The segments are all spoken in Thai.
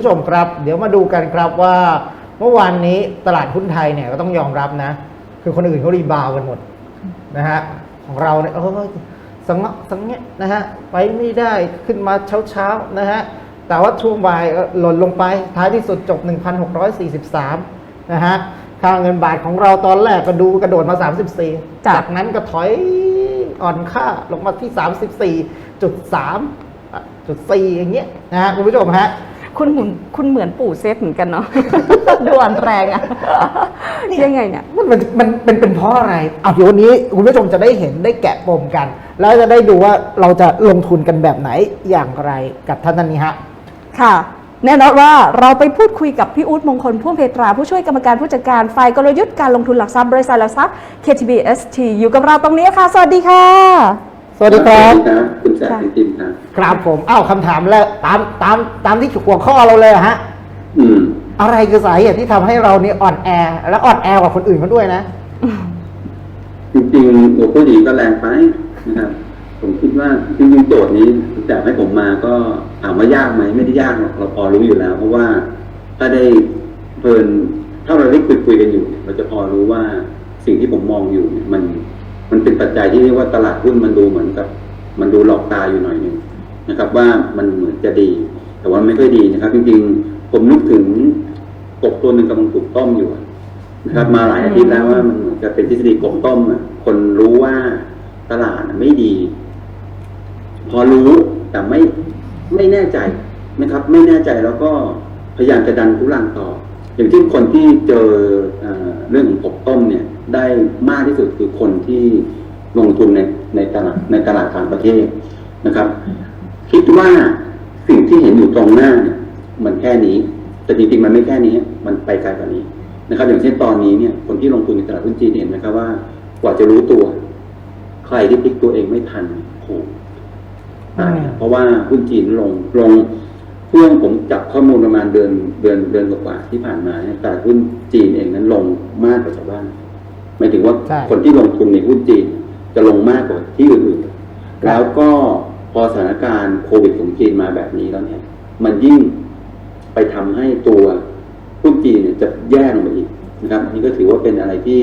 ผู้ชมครับ เดี๋ยวมาดูกันครับว่าเมื่อวานนี้ตลาดหุ้นไทยเนี่ยก็ต้องยอมรับนะ คือคนอื่นเขารีบาวกันหมดนะฮะของเราเนี่ยเออสังเงะสังเงะนะฮะไปไม่ได้ขึ้นมาเช้าเช้าๆนะฮะแต่ว่าช่วงบ่ายเอ่อหล่นลงไปท้ายที่สุดจบ 1,643 นะฮะค่าเงินบาทของเราตอนแรกก็ดูกระโดดมา 34จ้ะจากนั้นก็ถอยอ่อนค่าลงมาที่ 34.3จุดสี่อย่างเงี้ยนะฮะคุณผู้ชมฮะ คุณเหมือนคุณเหมือนปู่เซฟเหมือนกันเนาะดวนแรงอะยังไงเนี่ย มันมันมันเป็นเป็นเพราะอะไรเอาเดี๋ยววันนี้คุณผู้ชมจะได้เห็นได้แกะปมกัน แล้วจะได้ดูว่าเราจะลงทุนกันแบบไหนอย่างไรกับท่านท่านนี้ฮะ ค่ะ แน่นอนว่าเราไปพูดคุยกับพี่อุ๊ดมงคลพ่วงเพตรา ผู้ช่วยกรรมการผู้จัดการฝ่ายกลยุทธ์การลงทุนหลักทรัพย์บริษัทหลักทรัพย์ KTBST อยู่กับเราตรงนี้ค่ะ สวัสดีค่ะ สวัสดีครับสวัสดีครับคุณแสบคุณติมครับ ครับผมอ้าวคำถามแล้วตามตามตามที่หัวข้อเราเลยอะฮะ อืม อะไรคือสาเหตุที่ทำให้เรานี่อ่อนแอ และอ่อนแอกว่าคนอื่นเขาด้วยนะ จริงๆหัวข้อดีก็แรงไปนะครับ ผมคิดว่าจริงๆโจทย์นี้แต่ให้ผมมาก็ถามว่ายากไหมไม่ได้ยากหรอกเราพอรู้อยู่แล้ว เพราะว่าถ้าได้เพลินถ้าเราได้คุยคุยๆกันอยู่เนี่ยเราจะพอรู้ว่าสิ่งที่ผมมองอยู่เนี่ยมัน มันเป็นปัจจัยที่เรียกว่าตลาดหุ้นมันดูเหมือนกับ มันดูหลอกตาอยู่หน่อยหนึงนะครับ ว่ามันเหมือนจะดี แต่ว่าไม่ค่อยดีนะครับ จริงๆ ผมนึกถึงกบตัวหนึ่งกำลังถูกต้มอยู่นะครับ มาหลายอาทิตย์แล้วว่ามันเหมือนจะเป็นทฤษฎีกบต้มอะคนรู้ว่าตลาดไม่ดี พอรู้แต่ไม่ไม่แน่ใจนะครับ ไม่แน่ใจแล้วก็พยายามจะดันทุลังต่อ อย่างที่คนที่เจอเอเรื่องของกบต้มเนี่ย ได้มากที่สุดคือคนที่ลงทุนในในตลาดในตลาดต่างประเทศนะครับ คิดว่าสิ่งที่เห็นอยู่ตรงหน้าเนี่ยมันแค่นี้ แต่จริงๆมันไม่แค่นี้ มันไปไกลกว่านี้นะครับ อย่างเช่นตอนนี้เนี่ยคนที่ลงทุนในตลาดหุ้นจีนเห็นไหมครับว่ากว่าจะรู้ตัว ใครที่พลิกตัวเองไม่ทันโอ้โหตายอืมเพราะว่าหุ้นจีนลงลงเพื่อนผมจับข้อมูลประมาณเดือนเดือนเดือนกว่าๆที่ผ่านมาเนี่ยตลาดหุ้นจีนเองนั้นลงมากกว่าชาวบ้าน หมายถึงว่าใช่ คนที่ลงทุนในหุ้นจีนจะลงมากกว่าที่อื่นๆแล้วก็พอสถานการณ์โควิดของจีนมาแบบนี้แล้วเนี่ย มันยิ่งไปทำให้ตัวหุ้นจีนเนี่ยจะแย่ลงไปอีกนะครับอันนี่ก็ถือว่าเป็นอะไรที่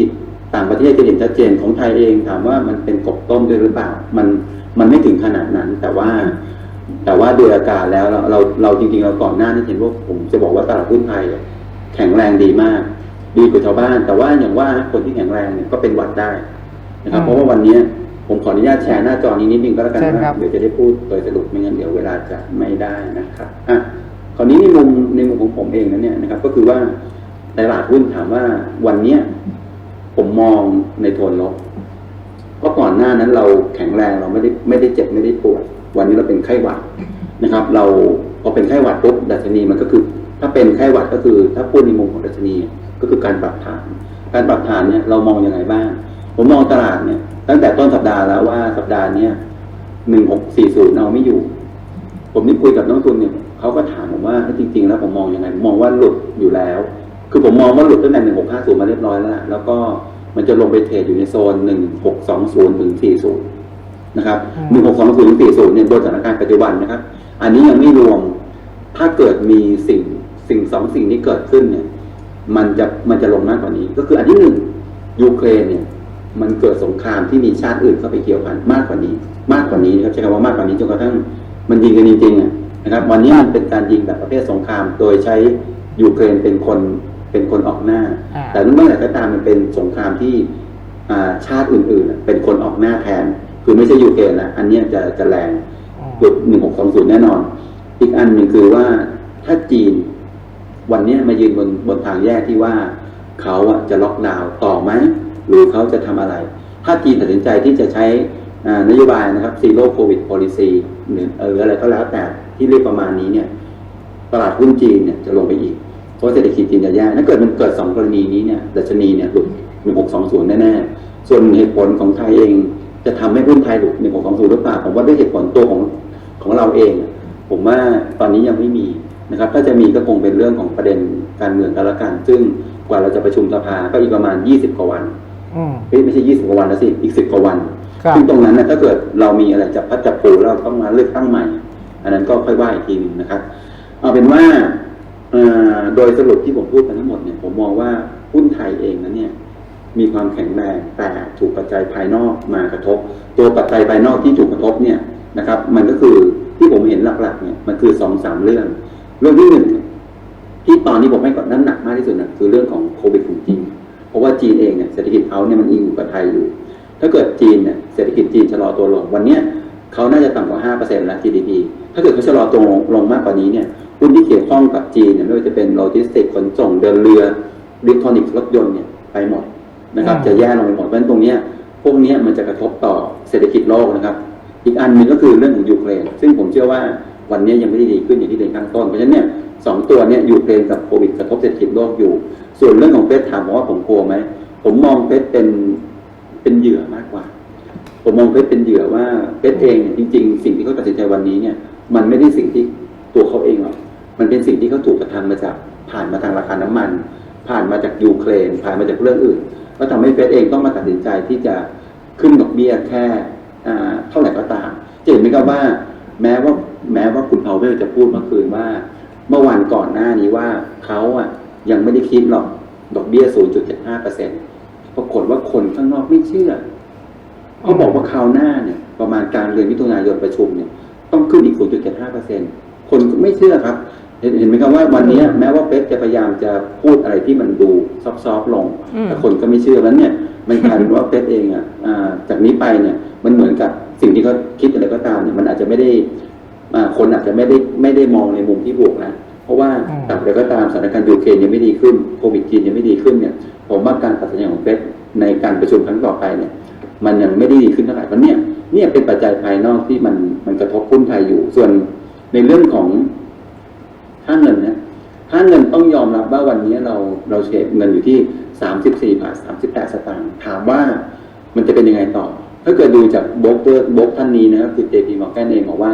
ต่างประเทศจะเห็นชัดเจนของไทยเองถามว่ามันเป็นกบต้มด้วยหรือเปล่า มันมันไม่ถึงขนาดนั้น แต่ว่า แต่ว่าโดยอาการแล้วเราเราเราจริงๆเราก่อนหน้านี้เห็นว่าผมจะบอกว่าตลาดหุ้นไทยอะแข็งแรงดีมาก ดีกว่าชาวบ้าน แต่ว่าอย่างว่าคนที่แข็งแรงเนี่ยก็เป็นหวัดได้นะครับอืมเพราะว่าวันนี้ผมขออนุญาตแชร์หน้าจอนี้นิดนึงก็แล้วกันเชิญครันะบเดี๋ยวจะได้พูดโดยสรุปไม่งั้นเดี๋ยวเวลาจะไม่ได้นะครับอะคราวนี้ในมุมในมุมของผมเองนั้นเนี่ยนะครับ ก็คือว่าในตลาดหุ้นถามว่าวันเนี้ยผมมองในโทนลบเพราะก่อนหน้านั้นเราแข็งแรงเราไม่ได้ไม่ได้เจ็บไม่ได้ปวดวันนี้เราเป็นไข้หวัดนะครับ เราพอเป็นไข้หวัดปุ๊บดัชนีมันก็คือ ถ้าเป็นไข้หวัดก็คือ ถ้าพูดในมุมของดัชนี ก็คือการปรับฐาน การปรับฐานเนี่ยเรามองยังไงบ้าง ผมมองตลาดเนี่ย ตั้งแต่ต้นสัปดาห์แล้วว่าสัปดาห์เนี้ยหนึ่งหกสี่ศูนย์เอาไม่อยู่ ผมนี่คุยกับนักลงทุนเนี่ยเขาก็ถามผมว่าเอ้ยจริง ๆ แล้วผมมองยังไงผมมองว่าหลุดอยู่แล้ว คือผมมองว่าหลุดตั้งแต่หนึ่งหกห้าศูนย์มาเรียบร้อยแล้วล่ะแล้วก็มันจะลงไปเทรดอยู่ในโซนหนึ่งหกสองศูนย์ถึงสี่ศูนย์นะครับอืหนึ่งมหกสองศูนย์ถึงสี่ศูนย์เนี่ยโดยสถานการณ์ปัจจุบันนะครับ อันนี้ยังไม่รวม ถ้าเกิดมีสิ่งสิ่งสองสิ่งนี้เกิดขึ้นเนี่ย มันจะมันจะลงมากกว่านี้ ก็คืออันที่หนึ่งยูเครนเนี่ย มันเกิดสงครามที่มีชาติอื่นเข้าไปเกี่ยวพันมากกว่านี้ มากกว่านี้นะครับใช้คำว่ามากกว่านี้จนกระทั่งมันยิงกันจริงๆอะนะครับ วันนี้มันเป็นการยิงแบบประเภทสงคราม โดยใช้ยูเครนเป็นคนเป็นคนออกหน้าอ่าแต่เมื่อไหร่ก็ตามมันเป็นสงครามที่อ่าชาติอื่นๆอะเป็นคนออกหน้าแทน คือไม่ใช่ยูเครนละอันเนี้ยจะจะแรงจุดหนึ่งหกสองศูนย์แน่นอน อีกอันหนึ่งคือว่าถ้าจีน วันนี้มายืนบนบนทางแยกที่ว่าเขาอะจะล็อกดาวน์ต่อไหมหรือเขาจะทำอะไร ถ้าจีนตัดสินใจที่จะใช้นโยบายนะครับ zero covid policy หรือหรืออะไรก็แล้วแต่ที่เรียกประมาณนี้เนี่ยตลาดหุ้นจีนเนี่ยจะลงไปอีก เพราะเศรษฐกิจจีนจะแย่ถ้าเกิดมันเกิดสองกรณีนี้เนี่ยดัชนีเนี่ยหลุดหนึ่งหกสองศูนย์แน่ๆส่วนเหตุผลของไทยเองจะทำให้หุ้นไทยหลุดหนึ่งหกสองศูนย์หรือเปล่าผมว่าด้วยเหตุผลตัวของของเราเอง ผมว่าตอนนี้ยังไม่มี นะครับ ถ้าจะมีก็คงเป็นเรื่องของประเด็นการเมืองกันละกัน ซึ่งกว่าเราจะประชุมสภาก็อีกประมาณ 20 กว่าวันอืมเฮ้ยไม่ใช่20กว่าวันนะสิ อีก 10 กว่าวันครับซึ่งตรงนั้นนะถ้าเกิดเรามีอะไรจับพัดจับปูแล้วเราต้องมาเลือกตั้งใหม่ อันนั้นก็ค่อยว่าอีกทีหนึงนะครับ เอาเป็นว่าเอ่อโดยสรุปที่ผมพูดไปทั้งหมดเนี่ย ผมมองว่าหุ้นไทยเองนั้นเนี่ยมีความแข็งแรงแต่ถูกปัจจัยภายนอกมากระทบ ตัวปัจจัยภายนอกที่ถูกกระทบเนี่ยนะครับ มันก็คือที่ผมเห็นหลักๆเนี่ยมันคือสองสามเรื่อง เรื่องที่หนึ่งเนี่ยที่ตอนนี้ผมให้กับน้ำหนักมากที่สุดนะคือเรื่องของโควิดของจีนเพราะว่าจีนเองเนี่ยเศรษฐกิจเขาเนี่ยมันอิงอยู่กับไทยอยู่ ถ้าเกิดจีนเนี่ยเศรษฐกิจจีนชะลอตัวลงวันเนี้ยเขาน่าจะต่ำกว่า 5%แล้ว GDP ถ้าเกิดเขาชะลอตัวลงลงมากกว่านี้เนี่ยหุ้นที่เกี่ยวข้องกับจีนเนี่ยไม่ว่าจะเป็นโลจิสติกส์ขนส่งเดินเรืออิเล็กทรอนิกส์รถยนต์เนี่ยไปหมดนะครับอืมจะแย่ลงไปหมดเพราะฉะนั้นตรงเนี้ยพวกเนี้ยมันจะกระทบต่อเศรษฐกิจโลกนะครับ อีกอันหนึงก็คือเรื่องของยูเครนซึ่งผมเชื่อว่า วันนี้ยังไม่ได้ดีขึ้นอย่างที่เรียนข้างต้นเพราะฉะนั้นเนี่ยสองตัวเนี่ยอยู่เครนกับโควิดกระทบเศรษฐกิจโลกอยู่ ส่วนเรื่องของเฟสถามผมว่าผมกลัวไหมผมมองเฟสเป็นเป็นเหยื่อมากกว่า ผมมองเฟสเป็นเหยื่อว่าเฟสเองเนี่ยจริง ๆ สิ่งที่เขาตัดสินใจวันนี้เนี่ย มันไม่ได้สิ่งที่ตัวเขาเองหรอกมันเป็นสิ่งที่เขาถูกกระทำมาจากผ่านมาทางราคาน้ำมัน ผ่านมาจากยูเครนผ่านมาจากเรื่องอื่น ก็ทำให้เฟดเองต้องมาตัดสินใจที่จะขึ้นดอกเบี้ยแค่อ่าเท่าไหร่ก็ตามจะเห็นไหมครับว่า แม้ว่า แม้ว่าคุณพาวเวลจะพูดเมื่อคืนว่า เมื่อวันก่อนหน้านี้ว่าเขาอะยังไม่ได้คิดหรอก ดอกเบี้ย 0.75%ปรากฏว่าคนข้างนอกไม่เชื่อเขาบอกว่าคราวหน้าเนี่ย ประมาณกลารเดือนมิถุนายนประชุมเนี่ย ต้องขึ้นอีก 0.75%คนก็ไม่เชื่อครับ เห็นเห็นไหมครับว่าวันนี้แม้ว่าเฟดจะพยายามจะพูดอะไรที่มันดูซอฟๆลงอืมแต่คนก็ไม่เชื่อแล้วเนี่ย มันกลายเป็นว่าเฟดเองอะอ่าจากนี้ไปเนี่ย มันเหมือนกับสิ่งที่เขาคิดอะไรก็ตามเนี่ย มันอาจจะไม่ได้อ่า คนอาจจะไม่ได้ไม่ได้มองในมุมที่บวกนะ เพราะว่าอืมแต่อะไรก็ตามสถานการณ์ยูเครนยังไม่ดีขึ้นโควิดจีนยังไม่ดีขึ้นเนี่ยผมว่าการตัดสินใจของเฟดในการประชุมครั้งต่อไปเนี่ย มันยังไม่ได้ดีขึ้นเท่าไหร่เพราะเนี่ยเนี่ยเป็นปัจจัยภายนอกที่มันมันกระทบหุ้นไทยอยู่ ส่วนในเรื่องของค่าเงินนะค่าเงินต้องยอมรับว่าวันนี้เราเราเฉดเงินอยู่ที่สามสิบสี่บาทสามสิบแปดสตางค์ถามว่ามันจะเป็นยังไงต่อ ถ้าเกิดดูจากโบรกเกอร์โบรกท่านนี้นะครับคือ JP Morgan เองบอกว่า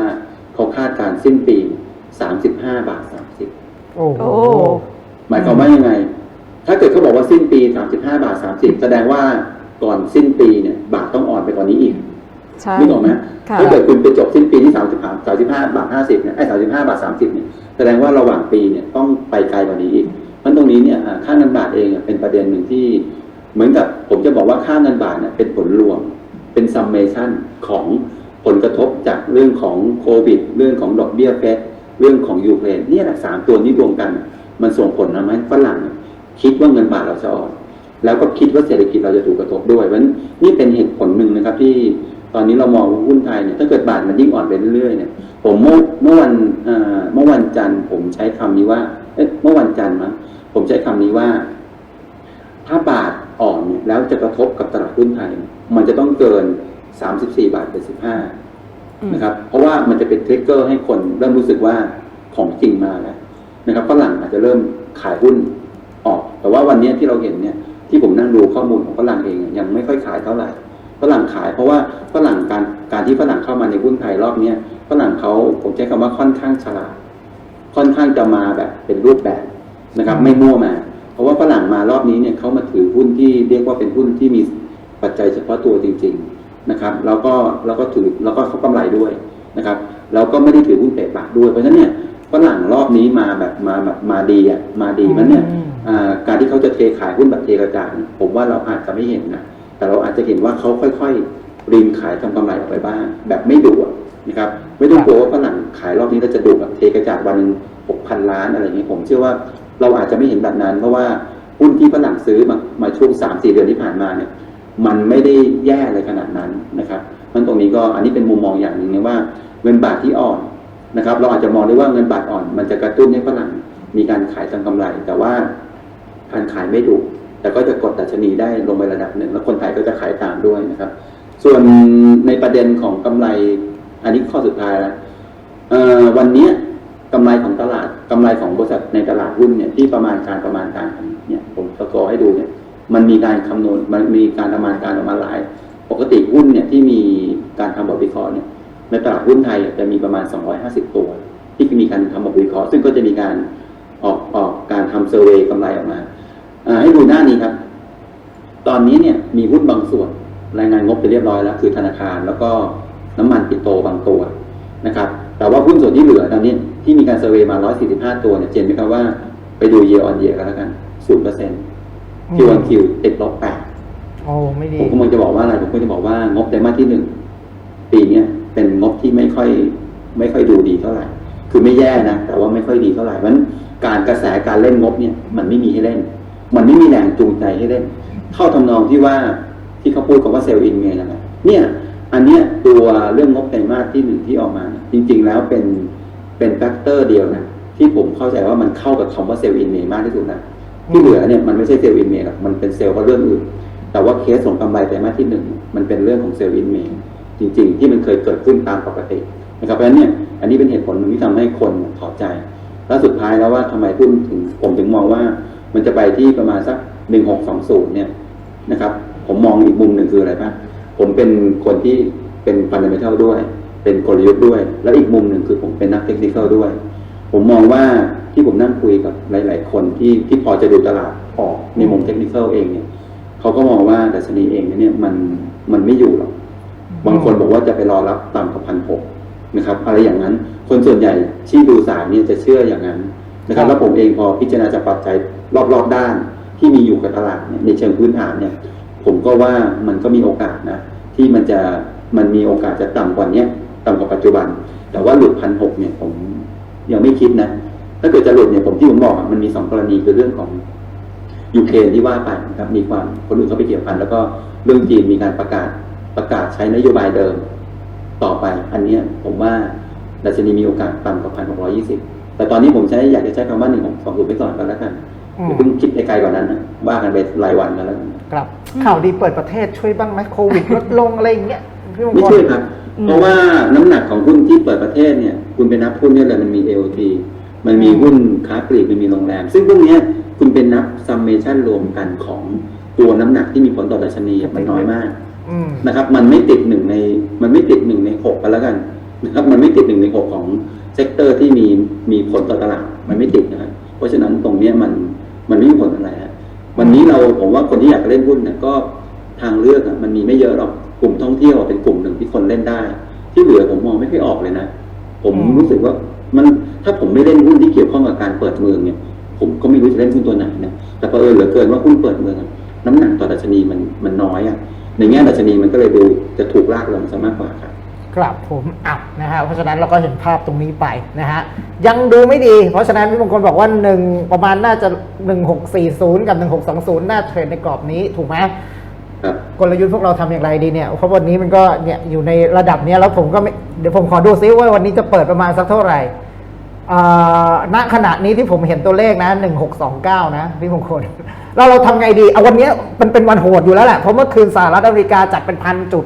เขาคาดการณ์สิ้นปีสามสิบห้าบาทสามสิบโอ้โหโอ้หมายความว่ายังไง ถ้าเกิดเขาบอกว่าสิ้นปีสามสิบห้าบาทสามสิบแสดงว่าก่อนสิ้นปีเนี่ย บาทต้องอ่อนไปกว่านี้อีกใช่นึกออกไหมค่ะถ้าเกิดคุณไปจบสิ้นปีที่สามสิบห้าสามสิบห้าบาทห้าสิบเนี่ยไอ้สามสิบห้าบาทสามสิบเนี่ย แสดงว่าระหว่างปีเนี่ยต้องไปไกลกว่านี้อีกเพราะตรงนี้เนี่ยอ่าค่าเงินบาทเองอะเป็นประเด็นหนึ่งที่ เหมือนกับผมจะบอกว่าค่าเงินบาทเนี่ยเป็นผลรวมเป็นซัมเมชันของ ผลกระทบจากเรื่องของโควิด เรื่องของดอกเบี้ยเฟดเรื่องของยูเครนเนี่ยแหละสามตัวนี้รวมกัน มันส่งผลทำให้ฝรั่งคิดว่าเงินบาทเราจะอ่อนแล้วก็คิดว่าเศรษฐกิจเราจะถูกกระทบด้วยเพราะนี่เป็นเหตุผลหนึ่งนะครับที่ตอนนี้เรามองว่าหุ้นไทยเนี่ยถ้าเกิดบาทมันยิ่งอ่อนไปเรื่อยๆเนี่ยผมเมื่อเมื่อวันเมื่อวันจันทร์ผมใช้คำนี้ว่าเอ๊ะเมื่อวันจันทร์มั้งผมใช้คำนี้ว่า ถ้าบาทอ่อนเนี่ยแล้วจะกระทบกับตลาดหุ้นไทย มันจะต้องเกิน 34 บาทเป็น15นะครับ เพราะว่ามันจะเป็นทริกเกอร์ให้คนเริ่มรู้สึกว่าของจริงมาแล้วนะครับฝรั่งอาจจะเริ่มขายหุ้นออก แต่ว่าวันนี้ที่เราเห็นเนี่ยที่ผมนั่งดูข้อมูลของฝรั่งเองเนี่ยยังไม่ค่อยขายเท่าไหร่ฝรั่งขายเพราะว่าฝรั่งการการที่ฝรั่งเข้ามาในหุ้นไทยรอบเนี้ยฝรั่งเขาผมใช้คำว่าค่อนข้างฉลาดค่อนข้างจะมาแบบเป็นรูปแบบนะครับ ไม่มั่วมา เพราะว่าฝรั่งมารอบนี้เนี่ยเขามาถือหุ้นที่เรียกว่าเป็นหุ้นที่มีปัจจัยเฉพาะตัวจริงๆ นะครับแล้วก็แล้วก็ถือแล้วก็เขากำไรด้วยนะครับแล้วก็ไม่ได้ถือหุ้นเปะปากด้วยเพราะฉะนั้นเนี่ยฝรั่งรอบนี้มาแบบมาแบบมาดีอะมาดีมันเนี่ยอืมอ่าการที่เขาจะเทขายหุ้นแบบเทกระจาดเนี่ยผมว่าเราอาจจะไม่เห็นนะแต่เราอาจจะเห็นว่าเขาค่อยๆริมขายทำกำไรออกไปบ้าง แบบไม่ดุอะนะครับไม่ต้องกลัวว่าฝรั่งขายรอบนี้เราจะดุแบบเทกระจาดวันหนึ่งหกพันล้านอะไรอย่างนี้ผมเชื่อว่าเราอาจจะไม่เห็นแบบนั้น เพราะว่าหุ้นที่ฝรั่งซื้อมามาช่วงสามสี่เดือนที่ผ่านมาเนี่ย มันไม่ได้แย่เลยขนาดนั้นนะครับมันตรงนี้ก็อันนี้เป็นมุมมองอย่างหนึ่งนะว่าเงินบาทที่อ่อนนะครับ เราอาจจะมองได้ว่าเงินบาทอ่อน มันจะกระตุ้นให้ฝรั่งมีการขายทำกำไร แต่ว่าการขายไม่ดุแต่ก็จะกดดัชนีได้ลงไประดับหนึ่ง แล้วคนไทยก็จะขายตามด้วยนะครับ ส่วนในประเด็นของกำไร อันนี้ข้อสุดท้ายแล้ววันนี้ยกำไรของตลาดกำไรของบริษัทในตลาดหุ้นเนี่ยที่ประมาณการประมาณการเนี่ยผมสกอร์ให้ดูเนี่ย มันมีการคำนวณมันมีการประมาณการออกมาหลาย ปกติหุ้นเนี่ยที่มีการทำบทวิเคราะห์เนี่ยในตลาดหุ้นไทยจะมีประมาณ 250 ตัว ที่มีการทำบทวิเคราะห์ซึ่งก็จะมีการออกออกการทำเซอร์เวย์กำไรออกมาให้ดูหน้านี้ครับ ตอนนี้เนี่ยมีหุ้นบางส่วนรายงานงบไปเรียบร้อยแล้ว คือธนาคารแล้วก็น้ำมันปิโตรบางตัวนะครับ แต่ว่าหุ้นส่วนที่เหลือตอนนี้ที่มีการเซอร์เวยมา 145 ตัวเนี่ยเจนไหมครับว่าไปดู year on year กันแล้วกัน0%เปอร์เซ็นต์ Q on Q ติดลบ8โอ้ไม่ดีผมกำลังจะบอกว่าอะไรผมก็จะบอกว่างบไตรมาสที่หนึ่งปีเนี้ยเป็นงบที่ไม่ค่อย ไม่ค่อยดูดีเท่าไหร่ คือไม่แย่นะแต่ว่าไม่ค่อยดีเท่าไหร่เพราะฉะนั้นการกระแสการเล่นงบเนี่ย มันไม่มีให้เล่น มันไม่มีแรงจูงใจให้เล่นเข้าทำนองที่ว่าที่เขาพูดกับว่าเซลล์อินเมย์นั่นแหละเนี่ย อันเนี้ยตัวเรื่องงบไตรมาสที่หนึ่งที่ออกมาเนี่ยจริง ๆ แล้วเป็นเป็นแฟกเตอร์เดียวนะที่ผมเข้าใจว่ามันเข้ากับคำว่าเซลล์อินเมย์มากที่สุดนะ ที่เหลือเนี่ยมันไม่ใช่เซลล์อินเมย์หรอกมันเป็นเซลล์เพราะเรื่องอื่น แต่ว่าเคสของกำไรไตรมาสที่หนึ่งมันเป็นเรื่องของเซลล์อินเมย์จริง ๆ ที่มันเคยเกิดขึ้นตามปกตินะครับเพราะฉะนั้นเนี่ยอันนี้เป็นเหตุผลที่ทำให้คนถอดใจ แล้วสุดท้ายแล้วว่าทำไมหุ้นถึงผมถึงมองว่า มันจะไปที่ประมาณสักหนึ่งหกสองศูนย์เนี่ยนะครับ ผมมองอีกมุมหนึ่งคืออะไรบ้างผมเป็นคนที่เป็นฟันเดเมทัลด้วย เป็นกลยุทธ์ด้วย แล้วอีกมุมหนึ่งคือผมเป็นนักเทคนิคด้วย ผมมองว่า ที่ผมนั่งคุยกับหลาย ๆ คนที่ที่พอจะดูตลาดออกในมุมเทคนิคเองเนี่ยเขาก็มองว่าดัชนีเองเนี่ยมันมันไม่อยู่หรอกบางคนบอกว่าจะไปรอรับต่ำกว่าพันหกนะครับ อะไรอย่างนั้นคนส่วนใหญ่ที่ดูสารเนี่ยจะเชื่ออย่างนั้นนะครับแล้วผมเองพอพิจารณาจากปัจจัยรอบ ๆ ด้านที่มีอยู่กับตลาดเนี่ยในเชิงพื้นฐานเนี่ย ผมก็ว่ามันก็มีโอกาสนะที่มันจะมันมีโอกาสจะต่ำกว่าเนี้ยต่ำกว่าปัจจุบัน แต่ว่าหลุดพันหกเนี่ยผมยังไม่คิดนะ ถ้าเกิดจะหลุดเนี่ยผมที่ผมบอกอะมันมีสองกรณีคือเรื่องของยูเครนที่ว่าไปนะครับมีความคนอื่นเข้าไปเกี่ยวพันแล้วก็เรื่องจีนมีการประกาศประกาศใช้นโยบายเดิมต่อไป อันเนี้ยผมว่าดัชนีมีโอกาสต่ำกว่าพันหกร้อยี่สิบแต่ตอนนี้ผมใช้อยากจะใช้คำว่าหนึ่งของสองศูนย์ไปก่อนก็แล้วกันอืมอย่าเพิ่งคิดไปไกลกว่านั้นนะว่ากันไปรายวันกันแล้วกันครับข่าวดีเปิดประเทศช่วยบ้างไหมโควิดลดลงอะไรอย่างเงี้ยพี่มงไม่คลช่วยครับอืมเพราะว่าน้ำหนักของหุ้นที่เปิดประเทศเนี่ย คุณไปนับหุ้นเนี่ยเลยมันมี AOT มันมีหุ้นค้าปลีกมันมีโรงแรม ซึ่งพวกเนี้ยคุณเป็นนับซัมเมชันรวมกันของตัวน้ำหนักที่มีผลต่อดัชนีมันน้อยมากอืมนะครับ มันไม่ติดหนึ่งในมันไม่ติดหนึ่งในหกกันแล้วกันนะครับ มันไม่ติดหนึ่งในหกของเซกเตอร์ที่มีมีผลต่อตลาดมันไม่ติดนะครับเพราะฉะนั้นตรงเนี้ยมันมันไม่มีผลอะไรฮะวันนี้เราผมว่าคนที่อยากเล่นหุ้นเนี่ยก็ทางเลือกอะมันมีไม่เยอะหรอกกลุ่มท่องเที่ยวเป็นกลุ่มหนึ่งที่คนเล่นได้ ที่เหลือผมมองไม่ค่อยออกเลยนะ ผมอืมรู้สึกว่า มันถ้าผมไม่เล่นหุ้นที่เกี่ยวข้องกับการเปิดเมืองเนี่ย ผมก็ไม่รู้จะเล่นหุ้นตัวไหนนะแต่เผอิญเหลือเกินว่าหุ้นเปิดเมืองน้ำหนักต่อดัชนีมันมันน้อยอะในแง่ดัชนีมันก็เลยดูจะถูกลากลงซะมากกว่าครับครับผมอะนะฮะเพราะฉะนั้นเราก็เห็นภาพตรงนี้ไปนะฮะยังดูไม่ดี เพราะฉะนั้นพี่มงคลบอกว่าหนึ่งประมาณน่าจะ 1640 กับ 1620 น่าเทรดในกรอบนี้ถูกไหม กลยุทธ์พวกเราทำอย่างไรดีเนี่ยเพราะวันนี้มันก็เนี่ยอยู่ในระดับเนี้ยแล้วผมก็ไม่เดี๋ยวผมขอดูซิว่าวันนี้จะเปิดประมาณสักเท่าไหร่อ่าณขณะนี้ที่ผมเห็นตัวเลขนะ1629นะพี่มงคลแล้วเราทำไงดีเอาวันเนี้ยมันเป็นวันโหดอยู่แล้วแหละเพราะเมื่อคืนสหรัฐอเมริกาจัดเป็นพันจุด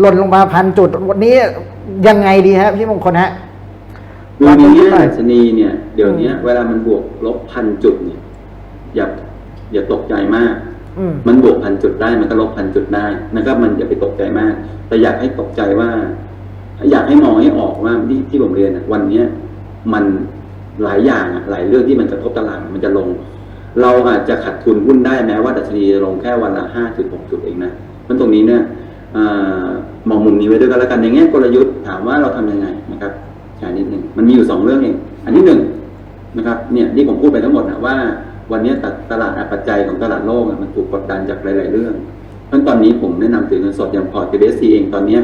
หล่นลงมาพันจุด วันนี้ยังไงดีฮะพี่มงคลฮะคือในแง่ว่าดัชนีเนี่ยเดี๋ยวนี้เวลามันบวกลบพันจุดเนี่ยอย่าอย่าตกใจมากอื มันบวกพันจุดได้มันก็ลบพันจุดได้นะครับมันอย่าไปตกใจมาก แต่อยากให้ตกใจว่า อยากให้มองให้ออกว่าที่ที่ผมเรียนวันเนี้ยมันหลายอย่างอะหลายเรื่องที่มันกระทบตลาดมันจะลง เราอาจจะขาดทุนหุ้นได้แม้ว่าดัชนีจะลงแค่วันละห้าจุดหกจุดเองนะมันตรงนี้เนี่ยอมองมุมนี้ไว้ด้วยกันแล้วกันในแง่กลยุทธ์ถามว่าเราทำยังไงนะครับใช่นิดหนึ่งมันมีอยู่สองเรื่องเองอันที่หนึ่งนะครับเนี่ยที่ผมพูดไปทั้งหมดนะว่า วันนี้ตตลาดปัจจัยของตลาดโลกอะมันถูกกดดันจากหลาย ๆ เรื่องเพราะฉะนั้นตอนนี้ผมแนะนำถือเงินสดอย่างพอร์ต BSC เองตอนเนี้ย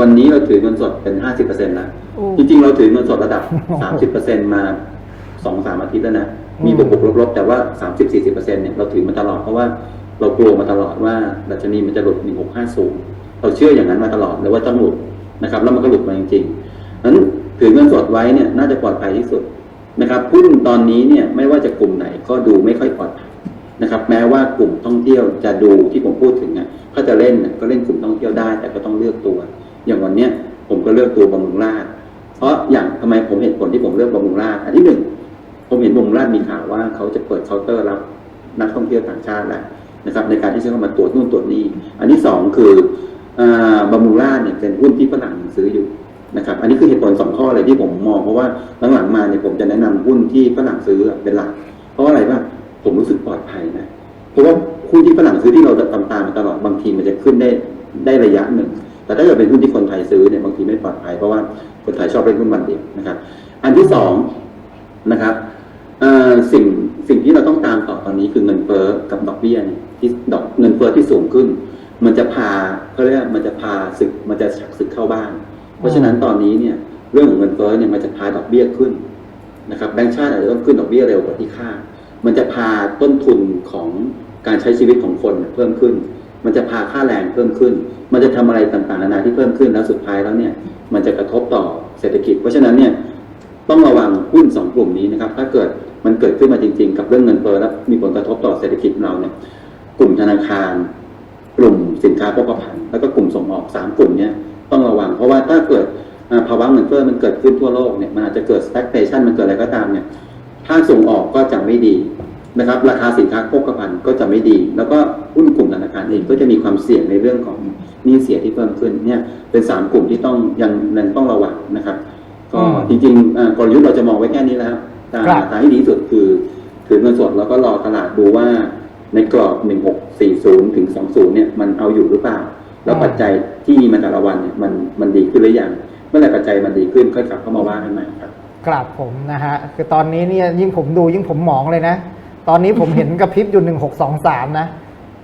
วันนี้เราถือเงินสดเป็นห้าสิบเปอร์เซ็นต์แล้วโอ้จริง ๆ เราถือเงินสดระดับสามสิบเปอร์เซ็นต์มาสองสามอาทิตย์แล้วนะมีบวกบวกลบๆแต่ว่าสามสิบสี่สิบเปอร์เซ็นต์เนี่ยเราถือมาตลอดเพราะว่าเรากลัวมาตลอดว่าดัชนีมันจะหลุดหนึ่งหกห้าศูนย์เราเชื่ออย่างนั้นมาตลอดเลยว่าต้องหลุดนะครับ แล้วมันก็หลุดมาจริงๆนั้นถือเงินสดไว้เนี่ยน่าจะปลอดภัยที่สุด นะครับหุ้นตอนนี้เนี่ยไม่ว่าจะกลุ่มไหนก็ดูไม่ค่อยปลอดภัยนะครับ แม้ว่ากลุ่มท่องเที่ยวจะดูที่ผมพูดถึงเนี่ยถ้าจะเล่นก็เล่นกลุ่มท่องเที่ยวได้ แต่ก็ต้องเลือกตัว อย่างวันเนี้ยผมก็เลือกตัวบำรุงราษฎร์เพราะอย่างทำไมผมเห็นผลที่ผมเลือกบำรุงราษฎร์อันที่หนึ่งผมเห็นบำรุงราษฎร์มีข่าวว่าเขาจะเปิดเคาน์เตอร์รับนักท่องเที่ยวต่างชาติแล้วนะครับ ในการที่จะเข้ามาตรวจนู่นตรวจนี่อันที่สองคืออ่าบำรุงราษฎร์เนี่ยเป็นหุ้นที่ฝรั่งซื้ออยู่ นะครับ อันนี้คือเหตุผลสองข้อเลยที่ผมมองเพราะว่าหลังๆมาเนี่ยผมจะแนะนำหุ้นที่ฝรั่งซื้อเป็นหลัก เพราะว่าอะไรว่าผมรู้สึกปลอดภัยนะเพราะว่าหุ้นที่ฝรั่งซื้อที่เราตามตามมาตลอดบางทีมันจะขึ้นได้ได้ระยะหนึ่ง แต่ถ้าเกิดเป็นหุ้นที่คนไทยซื้อเนี่ยบางทีไม่ปลอดภัยเพราะว่าคนไทยชอบเล่นหุ้นวันเดียวนะครับ อันที่สองนะครับสิ่งสิ่งที่เราต้องตามต่อตอนนี้คือเงินเฟ้อกับดอกเบี้ยเนี่ยที่ดอกเงินเฟ้อที่สูงขึ้น มันจะพาเขาเรียกมันจะพาศึกมันจะชักศึกเข้าบ้าน เพราะฉะนั้นตอนนี้เนี่ยเรื่องของเงินเฟ้อเนี่ยมันจะพาดอกเบี้ยขึ้นนะครับแบงก์ชาติอาจจะต้องขึ้นดอกเบี้ยเร็วกว่าที่คาดมันจะพาต้นทุนของการใช้ชีวิตของคนเพิ่มขึ้น มันจะพาค่าแรงเพิ่มขึ้น มันจะทำอะไรต่างๆนานาที่เพิ่มขึ้นแล้วสุดท้ายแล้วเนี่ยมันจะกระทบต่อเศรษฐกิจ เพราะฉะนั้นเนี่ยต้องระวังหุ้นสองกลุ่มนี้นะครับ ถ้าเกิดมันเกิดขึ้นมาจริง ๆ กับเรื่องเงินเฟ้อแล้วมีผลกระทบต่อเศรษฐกิจเราเนี่ยกลุ่มธนาคาร กลุ่มสินค้าโภคภัณฑ์แล้วก็กลุ่มส่งออกสามกลุ่มเนี้ย ต้องระวัง เพราะว่าถ้าเกิดอ่าภาวะเงินเฟ้อมันเกิดขึ้นทั่วโลกเนี่ยมันอาจจะเกิด stagflation มันเกิดอะไรก็ตามเนี่ยภาคส่งออกก็จะไม่ดีนะครับ ราคาสินค้าโภคภัณฑ์ก็จะไม่ดี แล้วก็หุ้นกลุ่มธนาคารเองก็จะมีความเสี่ยงในเรื่องของหนี้เสียที่เพิ่มขึ้นเนี่ยเป็นสามกลุ่มที่ต้องยังยังต้องระวังนะครับ ก็อืมจริงๆอ่ากลยุทธ์เราจะมองไว้แค่นี้แล้วแต่ครับทางที่ดีที่สุดคือถือเงินสดแล้วก็รอตลาดดูว่าในกรอบ 1640 ถึง 20 เนี่ยมันเอาอยู่หรือเปล่า แล้วปัจจัยที่มีมาแต่ละวันเนี่ยมันมันดีขึ้นหรือยังเมื่อไหร่ปัจจัยมันดีขึ้นค่อยกลับเข้ามาว่ากันใหม่ครับกราบผมนะฮะคือตอนนี้เนี่ยยิ่งผมดูยิ่งผมหมองเลยนะ ตอนนี้ผมเห็นกระพริบอยู่หนึ่งหกสองสามนะ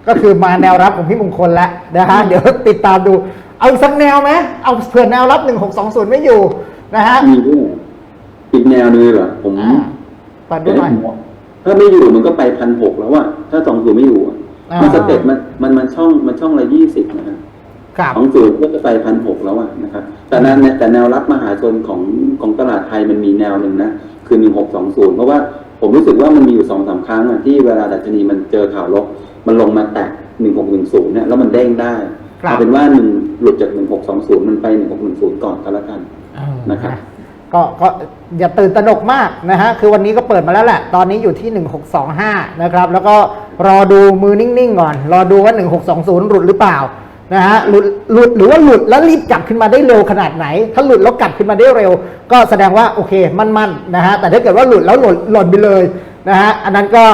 ก็คือมาแนวรับของพี่มงคลแล้วนะฮะเดี๋ยวติดตามดู เอาอีกสักแนวไหมเอาเผื่อแนวรับหนึ่งหกสองศูนย์ไม่อยู่นะฮะมีด้วยอีกแนวนึงเหรอผมอ่าเปิดดูหน่อยถ้าไม่อยู่มันก็ไปพันหกแล้วอะถ้าสองศูนย์ไม่อยู่อะอ่ามันสเต็ปมันมันมันช่องมันช่องละยี่สิบนะครั บครับสองศูนย์ก็จะไปพันหกแล้วอะนะครับ แต่นั้นแต่แนวรับมหาชนของของตลาดไทยมันมีแนวหนึ่งนะ คือหนึ่งหกสองศูนย์เพราะว่าผมรู้สึกว่ามันมีอยู่สองสามครั้งอะที่เวลาดัชนีมันเจอข่าวลบ มันลงมาแตะหนึ่งหกหนึ่งศูนย์เนี่ยแล้วมันเด้งได้ครับเอาเป็นว่าหนึ่งหลุดจากหนึ่งหกสองศูนย์มันไปหนึ่งหกหนึ่งศูนย์ก่อนก็แล้วกันเออนะครับก็ก็อย่าตื่นตระหนกมากนะฮะ คือวันนี้ก็เปิดมาแล้วแหละ ตอนนี้อยู่ที่ 1625 นะครับ แล้วก็รอดูมือนิ่งๆก่อน รอดูว่า 1620 หลุดหรือเปล่า นะฮะหลุดหลุดหรือว่าหลุดแล้วรีบกลับขึ้นมาได้เร็วขนาดไหน ถ้าหลุดแล้วกลับขึ้นมาได้เร็ว ก็แสดงว่าโอเคมั่นๆนะฮะแต่ถ้าเกิดว่าหลุดแล้วหล่นหล่นไปเลยนะฮะอันนั้นก็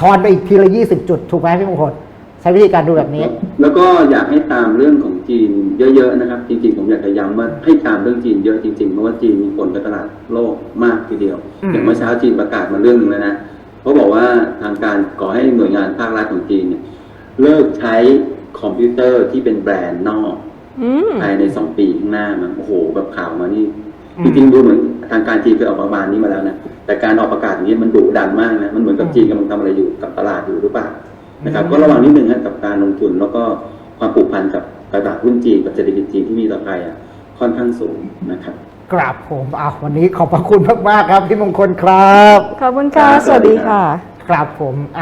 ทอนไปอีกทีละ20จุดถูกไหมพี่มงคลใช้วิธีการดูแบบนี้ แล้วก็อยากให้ตามเรื่องของจีนเยอะๆนะครับ จริงๆ ผมอยากจะย้ำว่าให้ตามเรื่องจีนเยอะจริงๆเพราะว่าจีนมีผลกับตลาดโลกมากทีเดียวอืมอย่างเมื่อเช้าจีนประกาศมาเรื่องหนึ่งแล้วนะเขาบอกว่าทางการขอให้หน่วยงานภาครัฐของจีนเนี่ยเลิกใช้ คอมพิวเตอร์ที่เป็นแบรนด์นอกอืม ภายในสองปีข้างหน้ามันโอ้โหแบบข่าวมานี่อืมจริงๆดูเหมือนทางการจีนเคยออกประมาณนี้มาแล้วนะแต่การออกประกาศอย่างนี้มันดุดันมากนะมันเหมือนกับจีนกำลังทำอะไรอยู่กับตลาดอยู่หรือเปล่านะครับอืม ก็ระวังนิดนึงนะกับการลงทุนแล้วก็ความผูกพันกับตลาดหุ้นจีนกับเศรษฐกิจจีนที่มีต่อไทยอะค่อนข้างสูงนะครับ กราบผมอะวันนี้ขอบพระคุณมากๆครับพี่มงคลครับขอบคุณค่ะ สวัสดีค่ะ กราบผม